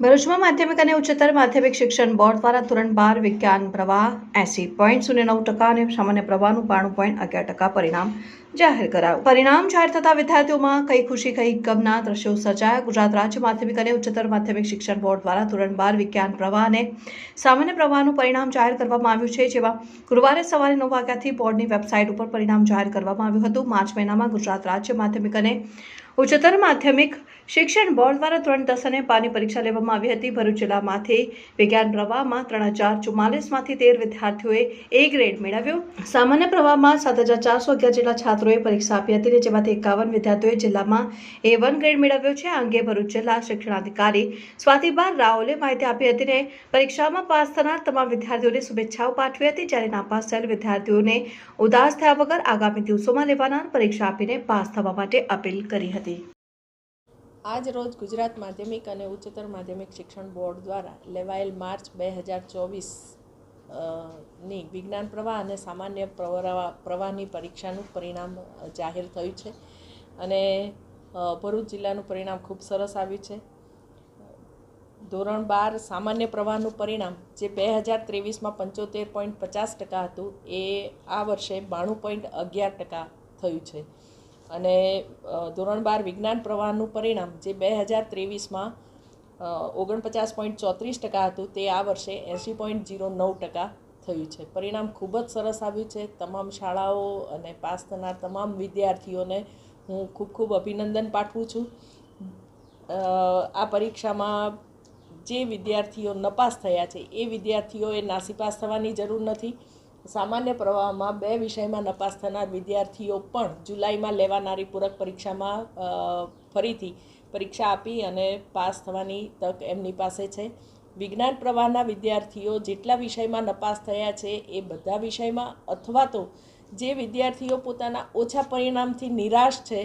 ભરૂચમાં માધ્યમિક અને ઉચ્ચતર માધ્યમિક શિક્ષણ બોર્ડ દ્વારા ધોરણ બાર વિજ્ઞાન પ્રવાહ એસી પોઈન્ટ શૂન્ય નવ ટકા અને સામાન્ય પ્રવાહનું બાણું પોઈન્ટ અગિયાર ટકા પરિણામ જાહેર કરાયું. પરિણામ જાહેર થતા વિદ્યાર્થીઓમાં કઈ ખુશી, કઈ ગમના દ્રશ્યો સર્જાયા? ગુજરાત રાજ્ય માધ્યમિક અને ઉચ્ચતર માધ્યમિક શિક્ષણ બોર્ડ દ્વારા ધોરણ બાર વિજ્ઞાન પ્રવાહ અને સામાન્ય પ્રવાહનું પરિણામ જાહેર કરવામાં આવ્યું છે, જેમાં ગુરુવારે સવારે નવ વાગ્યાથી બોર્ડની વેબસાઇટ ઉપર પરિણામ જાહેર કરવામાં આવ્યું હતું. માર્ચ મહિનામાં ગુજરાત રાજ્ય માધ્યમિક અને ઉચ્ચતર માધ્યમિક શિક્ષણ બોર્ડ દ્વારા ધોરણ દસ અને બારની પરીક્ષા લેવામાં આવી હતી. ભરૂચ જિલ્લામાંથી વિજ્ઞાન પ્રવાહમાં ત્રણ હજાર ચુમ્માલીસમાંથી તેર વિદ્યાર્થીઓએ એ ગ્રેડ મેળવ્યો. સામાન્ય પ્રવાહમાં સાત હજાર ચારસો અગિયાર જેટલા છાત્રોએ પરીક્ષા આપી હતી અને જેમાંથી એકાવન વિદ્યાર્થીઓએ જિલ્લામાં એ વન ગ્રેડ મેળવ્યો છે. આ અંગે ભરૂચ જિલ્લા શિક્ષણાધિકારી સ્વાતિબાર રાઓલે માહિતી આપી હતી અને પરીક્ષામાં પાસ થનાર તમામ વિદ્યાર્થીઓને શુભેચ્છાઓ પાઠવી હતી. જ્યારે નાપાસ થયેલ વિદ્યાર્થીઓને ઉદાસ થયા વગર આગામી દિવસોમાં લેવાનાર પરીક્ષા આપીને પાસ થવા માટે અપીલ કરી હતી. આજ રોજ ગુજરાત માધ્યમિક અને ઉચ્ચતર માધ્યમિક શિક્ષણ બોર્ડ દ્વારા લેવાયેલ માર્ચ બે હજાર ચોવીસની વિજ્ઞાન પ્રવાહ અને સામાન્ય પ્રવાહ પ્રવાહની પરીક્ષાનું પરિણામ જાહેર થયું છે. અને ભરૂચ જિલ્લાનું પરિણામ ખૂબ સરસ આવ્યું છે. ધોરણ બાર, સામાન્ય પ્રવાહનું પરિણામ, જે બે હજાર ત્રેવીસમાં પંચોતેર પોઈન્ટ પચાસ ટકા હતું, એ આ વર્ષે બાણું પોઈન્ટ અગિયાર ટકા થયું છે. અને ધોરણ બાર વિજ્ઞાન પ્રવાહનું પરિણામ જે બે હજાર ત્રેવીસમાં ઓગણપચાસ પોઈન્ટ ચોત્રીસ ટકા હતું, તે આ વર્ષે એંસી પોઈન્ટ જીરો નવ ટકા થયું છે. પરિણામ ખૂબ જ સરસ આવ્યું છે. તમામ શાળાઓ અને પાસ થનાર તમામ વિદ્યાર્થીઓને હું ખૂબ ખૂબ અભિનંદન પાઠવું છું. આ પરીક્ષામાં જે વિદ્યાર્થીઓ નપાસ થયા છે, એ વિદ્યાર્થીઓએ નાસીપાસ થવાની જરૂર નથી. સામાન્ય પ્રવાહમાં બે વિષયમાં નપાસ થનાર વિદ્યાર્થીઓ પણ જુલાઈમાં લેવાનારી પૂરક પરીક્ષામાં ફરીથી પરીક્ષા આપી અને પાસ થવાની તક એમની પાસે છે. વિજ્ઞાન પ્રવાહના વિદ્યાર્થીઓ જેટલા વિષયમાં નપાસ થયા છે એ બધા વિષયમાં અથવા તો જે વિદ્યાર્થીઓ પોતાના ઓછા પરિણામથી નિરાશ છે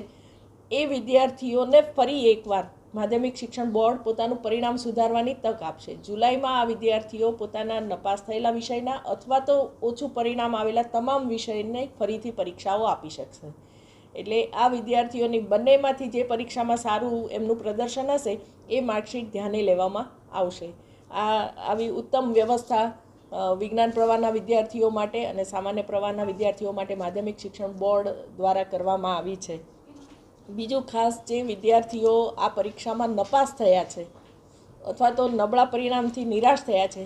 એ વિદ્યાર્થીઓને ફરી એકવાર માધ્યમિક શિક્ષણ બોર્ડ પોતાનું પરિણામ સુધારવાની તક આપશે. જુલાઈમાં આ વિદ્યાર્થીઓ પોતાના નપાસ થયેલા વિષયના અથવા તો ઓછું પરિણામ આવેલા તમામ વિષયને ફરીથી પરીક્ષાઓ આપી શકશે. એટલે આ વિદ્યાર્થીઓની બંનેમાંથી જે પરીક્ષામાં સારું એમનું પ્રદર્શન હશે, એ માર્કશીટ ધ્યાને લેવામાં આવશે. આ આવી ઉત્તમ વ્યવસ્થા વિજ્ઞાન પ્રવાહના વિદ્યાર્થીઓ માટે અને સામાન્ય પ્રવાહના વિદ્યાર્થીઓ માટે માધ્યમિક શિક્ષણ બોર્ડ દ્વારા કરવામાં આવી છે. બીજું ખાસ જે વિદ્યાર્થીઓ આ પરીક્ષામાં નપાસ થયા છે, અથવા તો નબળા પરિણામથી નિરાશ થયા છે,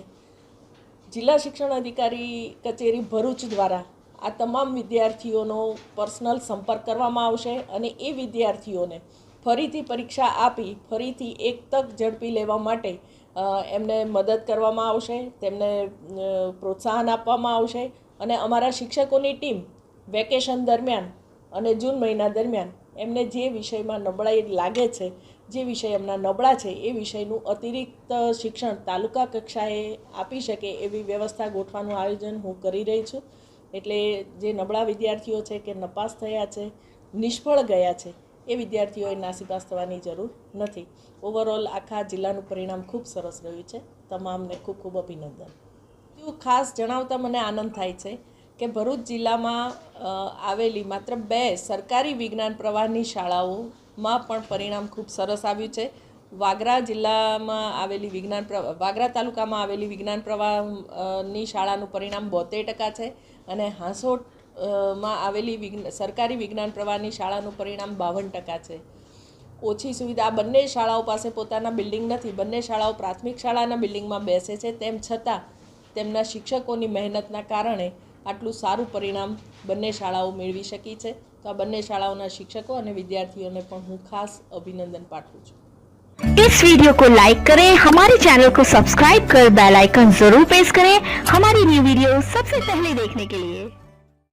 જિલ્લા શિક્ષણ અધિકારી કચેરી ભરૂચ દ્વારા આ તમામ વિદ્યાર્થીઓનો પર્સનલ સંપર્ક કરવામાં આવશે અને એ વિદ્યાર્થીઓને ફરીથી પરીક્ષા આપી, ફરીથી એક તક ઝડપી લેવા માટે એમને મદદ કરવામાં આવશે, તેમને પ્રોત્સાહન આપવામાં આવશે અને અમારા શિક્ષકોની ટીમ વેકેશન દરમિયાન અને જૂન મહિના દરમિયાન એમને જે વિષયમાં નબળાઈ લાગે છે, જે વિષય એમના નબળા છે, એ વિષયનું અતિરિક્ત શિક્ષણ તાલુકા કક્ષાએ આપી શકે એવી વ્યવસ્થા ગોઠવાનું આયોજન હું કરી રહી છું. એટલે જે નબળા વિદ્યાર્થીઓ છે કે નપાસ થયા છે, નિષ્ફળ ગયા છે, એ વિદ્યાર્થીઓએ નાસીપાસ થવાની જરૂર નથી. ઓવરઓલ આખા જિલ્લાનું પરિણામ ખૂબ સરસ રહ્યું છે. તમામને ખૂબ ખૂબ અભિનંદન. ખાસ જણાવતા મને આનંદ થાય છે કે ભરૂચ જિલ્લામાં આવેલી માત્ર બે સરકારી વિજ્ઞાન પ્રવાહની શાળાઓમાં પણ પરિણામ ખૂબ સરસ આવ્યું છે. વાગરા જિલ્લામાં આવેલી વિજ્ઞાન વાગરા તાલુકામાં આવેલી વિજ્ઞાન પ્રવાહની શાળાનું પરિણામ બોતેર ટકા છે અને હાંસોટમાં આવેલી સરકારી વિજ્ઞાન પ્રવાહની શાળાનું પરિણામ બાવન ટકા છે. ઓછી સુવિધા, આ બંને શાળાઓ પાસે પોતાના બિલ્ડિંગ નથી, બંને શાળાઓ પ્રાથમિક શાળાના બિલ્ડિંગમાં બેસે છે. તેમ છતાં તેમના શિક્ષકોની મહેનતના કારણે આટલું સારું પરિણામ બંને શાળાઓ મેળવી શકી છે તો આ બંને શાળાઓના શિક્ષકો અને વિદ્યાર્થીઓને પણ હું ખાસ અભિનંદન પાઠવું છું इस वीडियो को लाइक करें हमारे चैनल को सब्सक्राइब कर बेल आइकन जरूर प्रेस करें हमारी न्यू वीडियो सबसे पहले देखने के लिए